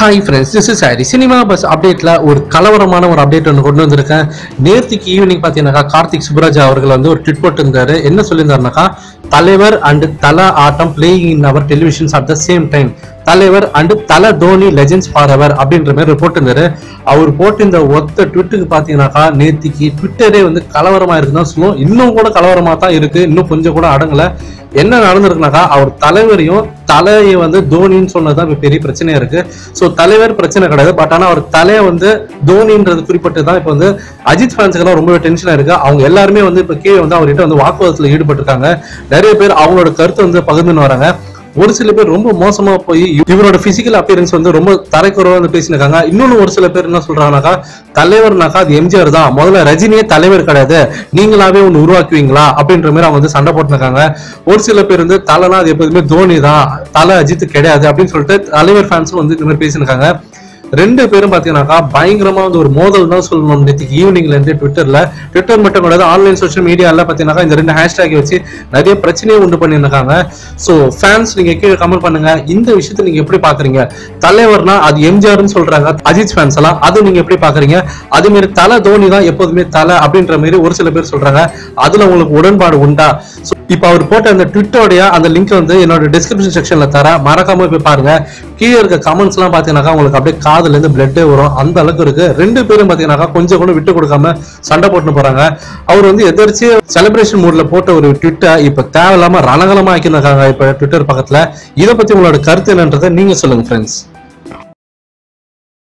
Hi friends this is Harry cinema buzz அப்டேட்ல ஒரு கலவரமான ஒரு update ஒன்று கொண்டு வந்திருக்கேன். நேர்த்திக்கு ஈவினிங் பார்த்தீங்கன்னாக்கா கார்த்திக் சுப்ராஜா அவர்கள் வந்து ஒரு ட்விட் போட்டிருந்தாரு. என்ன சொல்லியிருந்தாருனாக்கா தலைவர் அண்ட் தல ஆட்டம் playing in our televisions at the same time தலைவர் அண்ட் தல தோனி லெஜெண்ட்ஸ் ஃபார் அவர் அப்படின்ற மாதிரி போட்டிருந்தாரு அவர் போட்டு இந்த ஒத்த ட்விட்டுக்கு பார்த்தீங்கன்னாக்கா நேத்திக்கு ட்விட்டரே வந்து கலவரமாக இருக்குதான் தான் சொல்லுவோம். இன்னும் கூட கலவரமாக தான் இருக்கு. இன்னும் கொஞ்சம் கூட அடங்கலை. என்ன நடந்திருக்குனாக்கா அவர் தலைவரையும் தலையை வந்து தோனின்னு சொன்னதுதான் தான் பெரிய பிரச்சனையா இருக்கு. ஸோ தலைவர் பிரச்சனை கிடையாது. பட் ஆனால் அவர் தலையை வந்து தோனின்றது குறிப்பிட்டு தான் இப்போ வந்து அஜித் ஃபேன்ஸுக்கெல்லாம் ரொம்பவே டென்ஷனாக இருக்கு. அவங்க எல்லாருமே வந்து இப்போ கீழே வந்து அவர்கிட்ட வந்து வாக்குவாதத்தில் ஈடுபட்டிருக்காங்க. நிறைய பேர் அவங்களோட கருத்தை வந்து பகிர்ந்துன்னு வராங்க. ஒரு சில பேர் ரொம்ப மோசமா போய் இவரோட பிசிக்கல் அப்பியரன்ஸ் வந்து ரொம்ப தரைக்குறவா வந்து பேசினாங்க இன்னொன்னு ஒரு சில பேர் என்ன சொல்றாங்கனாக்கா தலைவர்னாக்கா அது எம்ஜிஆர் தான். முதல்ல ரஜினியே தலைவர் கிடையாது. நீங்களாவே ஒன்று உருவாக்குவீங்களா? அப்படின்ற மாதிரி அவங்க வந்து சண்டை போட்டுருக்காங்க. ஒரு சில பேர் வந்து தலைனா அது எப்போதுமே தோனி தான். தலை அஜித் கிடையாது அப்படின்னு சொல்லிட்டு தலைவர் ஃபேன்ஸும் வந்து இந்த மாதிரி பேசியிருக்காங்க. ரெண்டு பேரும் பாத்தீங்கன்னாக்கா பயங்கரமா வந்து ஒரு மோதல் தான் சொல்லணும். நேற்றுக்கு ஈவினிங்ல இருந்து ட்விட்டர்ல ட்விட்டர் மட்டும் கிடையாது ஆன்லைன் சோஷியல் மீடியால பார்த்தீங்கன்னாக்கா இந்த ரெண்டு ஹேஷ்டேக் வச்சு நிறைய பிரச்சனையை உண்டு பண்ணியிருக்காங்க ஸோ ஃபேன்ஸ் நீங்க கீழே கமெண்ட் பண்ணுங்க. இந்த விஷயத்தை நீங்க எப்படி பாக்குறீங்க? தலைவர்னா அது எம்ஜிஆர்னு சொல்றாங்க. அஜித் ஃபேன்ஸ் எல்லாம் அது நீங்க எப்படி பாக்குறீங்க? அதே மாதிரி தலை தோனி தான் எப்போதுமே தலை அப்படின்ற மாதிரி ஒரு சில பேர் சொல்றாங்க. அதுல உங்களுக்கு உடன்பாடு உண்டா? ஸோ இப்போ அவர் போட்ட அந்த ட்விட்டோடைய அந்த லிங்க் வந்து என்னோட டிஸ்கிரிப்ஷன் செக்ஷன்ல தர மறக்காம போய் பாருங்க. கீழே இருக்க கமெண்ட்ஸ் எல்லாம் பாத்தீங்கன்னா உங்களுக்கு அப்படியே காதுல இருந்து பிளட்டே வரும். அந்த அளவுக்கு இருக்கு. ரெண்டு பேரும் பாத்தீங்கன்னாக்கா கொஞ்சம் கூட விட்டு கொடுக்காம சண்டை போட்டு போறாங்க. அவர் வந்து எதிர்த்து செலிப்ரேஷன் மூட்ல போட்ட ஒரு ட்விட்டர் இப்ப தேவையில்லாம ரணகலமா ஆக்கியிருக்காங்க இப்ப ட்விட்டர் பக்கத்துல. இதை பத்தி உங்களோட கருத்து என்னன்றதை நீங்க சொல்லுங்க ஃப்ரெண்ட்ஸ்